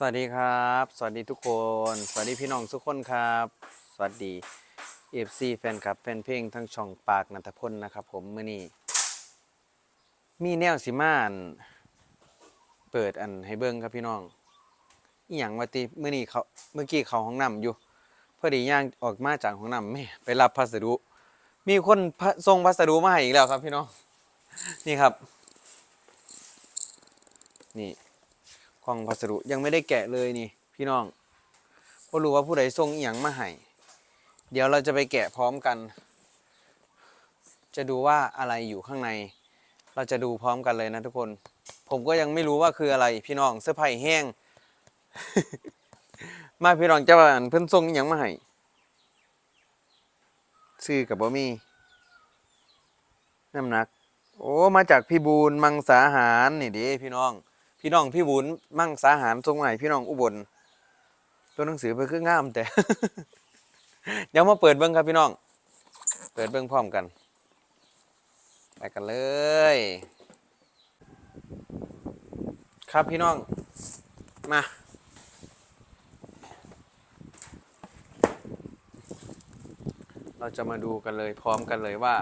สวัสดีครับ สวัสดีทุกคน สวัสดีพี่น้องทุกคนครับ สวัสดีเอฟซีแฟนคลับแฟนเพลงทั้งช่องปากนันทพลนะครับ ผมเมื่อนี้มีแนวสิมานเปิดอันให้เบิ้งครับพี่น้องอีหยังว่าติมื่อนี้เขาเมื่อกี้เขาห้องน้ำอยู่พอดีย่างออกมาจากห้องน้ำแม่ไปรับพัสดุ มีคนส่งพัสดุมาให้อีกแล้วครับพี่น้องนี่ครับ นี่ กล่องพัสดุยังไม่ได้แกะเลยนี่ พี่น้องก็รู้ว่าผู้ใดส่งอหย่างมาให้เดี๋ยวเราจะไปแกะพร้อมกัน จะดูว่าอะไรอยู่ข้างใน เราจะดูพร้อมกันเลยนะทุกคน ผมก็ยังไม่รู้ว่าคืออะไรพี่น้องเสื้อผ้าแห้ง มาพี่น้องจะว่านเพิ่นส่งอหย่างมาให้ซื้อกับบ่มีน้ำหนัก โอ้ มาจากพี่บูนมังสาหารนี่ดิพี่น้อง พี่น้องพี่บุญมั่งสาหารทรงใหม่พี่น้องอุบลตัวหนังสือเพื่อคืองามแต่เดี๋ยวมาเปิดเบิ้งครับพี่น้อง เปิดเบิ้งพร้อมกันไปกันเลย ครับพี่น้องมาเราจะมาดูกันเลยพร้อมกันเลยว่า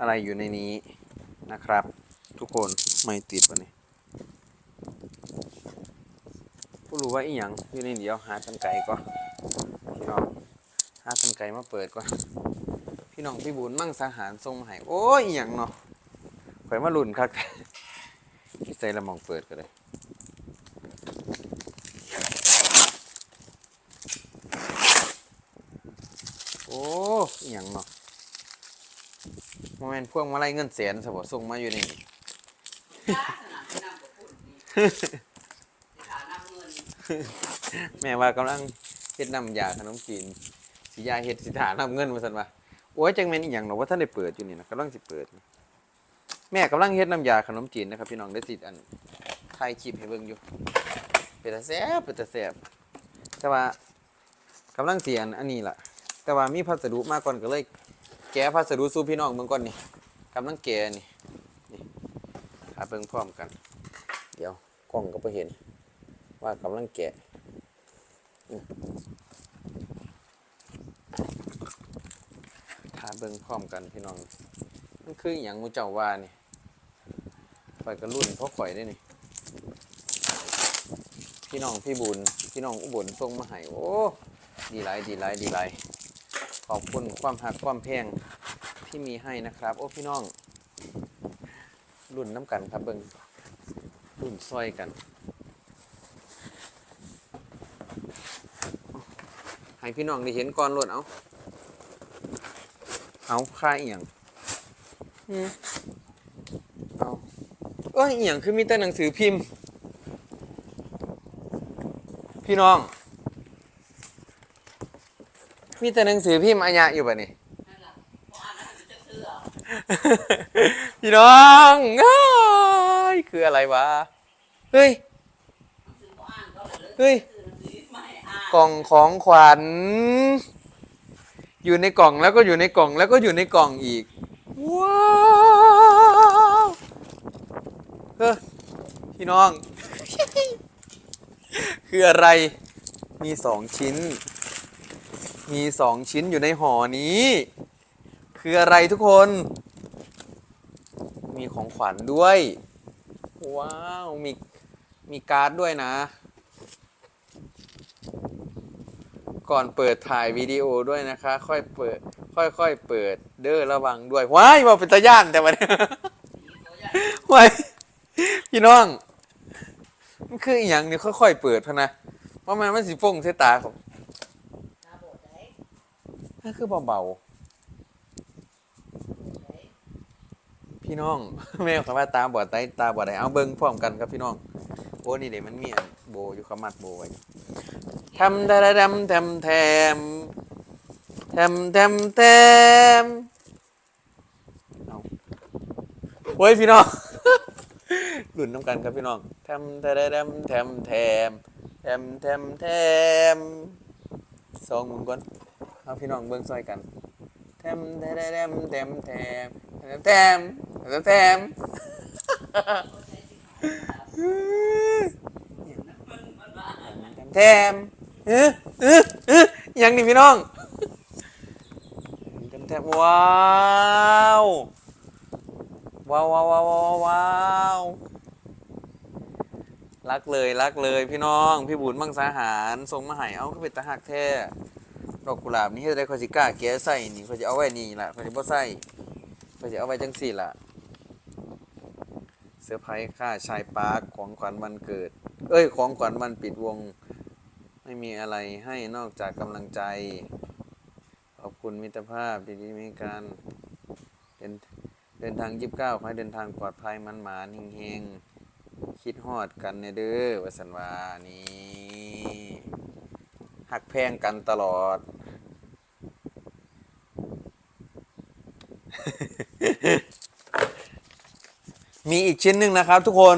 อะไรอยู่ในนี้นะครับ ทุกคนไม่ติดวันนี้ ผู้รู้ว่าอีหยังอยู่ในเดียวหากันไก่ก่อนพี่น้องหากันไก่มาเปิดก่อนพี่น้องพี่บุญมั่งสาหารทรงมาให้โอ้ยอีหยังเนาะข่อยมาลุ่นคักที่ใส่ละมองเปิดกันเลยโอ้อีหยังเนาะโมเมนพวกมาไล่เงินแสนสบส่งมาอยู่นนี่ แม่ว่ากำลังเฮ็ดน้ำยาขนมจีนสิยาเฮ็ดสิถานำเงินมาซั่นว่าโอ้ยจังแม่นอีหยังเนาะว่าท่านได้เปิดอยู่นี่นะกำลังสิเปิด แม่กำลังเฮ็ดน้ำยาขนมจีนนะครับพี่น้องได้สิอันถ่ายคลิปให้เบิ่งอยู่เป็นตาแซ่บเป็นตาแซ่บแต่ว่ากำลังเสิอันอันนี้ล่ะ แต่ว่ามีพัสดุมาก่อนก็เลยแกะพัสดุสู่พี่น้องเบิ่งก่อนนี่กำลังแกะนี่นี่หาเบิ่งพร้อมกัน เดี๋ยวกล้องก็บ่เห็น ว่ากำลังแกะถ้าเบิ่งพร้อมกันพี่น้อง มันคืออย่างมูเจ้าว่านี่ข่อยก็รุ่นเพราะข่อยได้นี่ พี่น้องพี่บุญพี่น้องอุบลส่งมาให้โอ้ ดีไรดีไรดีไรขอบคุณความหักความแพงที่มีให้นะครับ โอ้พี่น้อง รุ่นน้ำกันครับเบิ่งรุ่นซอยกัน ให้พี่น้องได้เห็นก่อนโลดเอา เอาค่าเอียงอืมเอาเอ้ยเอียงคือมีแต่หนังสือพิมพ์ พี่น้อง มีแต่หนังสือพิมพ์อาญะอยู่ป่ะนี่พี่น้องเอ้ยคืออะไรวะ เฮ้ย เฮ้ย กล่องของขวัญ อยู่ในกล่องแล้วก็อยู่ในกล่องแล้วก็อยู่ในกล่องอีก ว้าวเฮ้พี่น้อง คืออะไรมีสองชิ้น มีสองชิ้นอยู่ในห่อนี้ คืออะไรทุกคน มีของขวัญด้วย ว้าว มีมีการ์ดด้วยนะ ก่อนเปิดถ่ายวิดีโอด้วยนะคะ ค่อยเปิด ค่อยๆเปิด เด้อระวังด้วยว้ายมาเป็นตาย่านแต่วันนี้ว้ายพี่น้อง มันคืออีหยังนี่ค่อยๆเปิดพะนะเพราะมันมันสิฟงใส่ตาผมนั่นคือเบาๆพี่น้อง แม่คำว่าตาบอดไตตาบอดไหนเอาเบิ้งพร้อมกันครับพี่น้องโอ้นี่เดี๋ยวมันมีโบอยู่ขมัดโบไว้ ทำแทมแทมแทมแทมแทมแทมเอาโอ้ยพี่น้องหลุนน้ำกันครับพี่น้องแทมแทมแทมแทมแทมแทมแทมสองมึงก่อนเอาพี่น้องเบิ้งซอยกันแทมแทมแทมแทมแทมแทมแทม แทมโแถมเออเออเออยังนี่พี่น้องแถมแถมว้าวว้าวว้าวว้าวว้าวรักเลยรักเลยพี่น้อง พี่บุญมังสาหารส่งมาให้เอาก็เป็นตาหักแท้ดอกกุหลาบนี่เฮ็ดได้คอยสิกล้าแกะใส่นี่คอยสิเอาไว้นี่ล่ะคอยสิบ่ใส่คอยสิเอาไว้จังสี่ล่ะเซอร์ไพรส์ค่าชายปาร์คของขวัญวันเกิด เอ้ยของขวัญวันปิดวง ไม่มีอะไรให้นอกจากกำลังใจ ขอบคุณมิตรภาพดีๆมีการเดินเดินทางยิบเก้าขอให้เดินทางปลอดภัยมันหมานเฮงๆ คิดฮอดกันเนเด้อวสันวานี่หักแพงกันตลอด มีอีกชิ้นหนึ่งนะครับทุกคน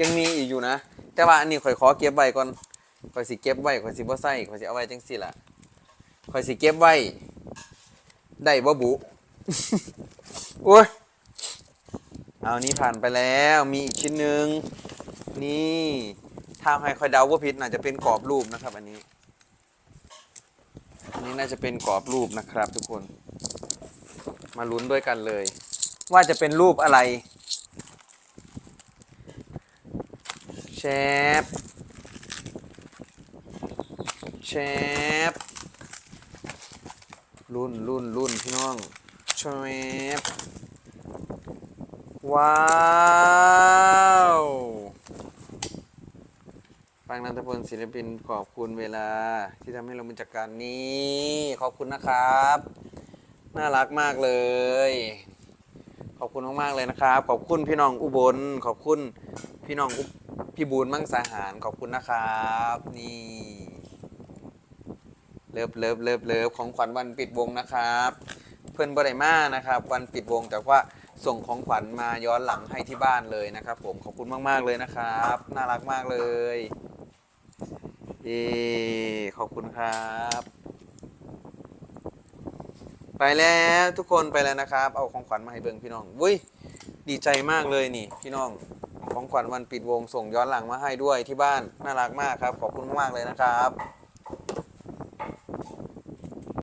ยังมีอีกอยู่นะ แต่ว่าอันนี้ข่อยขอเก็บไว้ก่อน ข่อยสิเก็บไว้ข่อยสิบ่ใส่ข่อยสิเอาไว้จังซี่ล่ะข่อยสิเก็บไว้ ได้บ่บุโอ้ยเอานี้ผ่านไปแล้วมีอีกชิ้นหนึ่งนี่ถ้าให้ข่อยเดาว่าผิดน่าจะเป็นกรอบรูปนะครับอันนี้อันนี้น่าจะเป็นกรอบรูปนะครับ ทุกคน มาลุ้นด้วยกันเลย ว่าจะเป็นรูปอะไรแชป ชปรุ่นรุ่นรุ่นพี่น้องแชปว้าวฟังนันทพลศิลปินขอบคุณเวลาที่ทำให้เรามีจักการนี้ขอบคุณนะครับ น่ารักมากเลย ขอบคุณมากๆเลยนะครับ ขอบคุณพี่น้องอุบล ขอบคุณพี่น้องพี่บูนมั่งสาหารขอบคุณนะครับ นี่ เลิฟเลิฟเลิฟเลิฟของขวัญวันปิดวงนะครับ เพื่อนบริมานะครับ วันปิดวงแต่ว่าส่งของขวัญมาย้อนหลังให้ที่บ้านเลยนะครับ ผมขอบคุณมาก ๆ เลยนะครับ น่ารักมากเลยเอขอบคุณครับ ไปแล้วทุกคนไปแล้วนะครับ เอาของขวัญมาให้เบิ่งพี่น้องวุ้ยดีใจมากเลยนี่ พี่น้องของขวัญวันปิดวงส่งย้อนหลังมาให้ด้วยที่บ้านน่ารักมากครับ ขอบคุณมากๆเลยนะครับ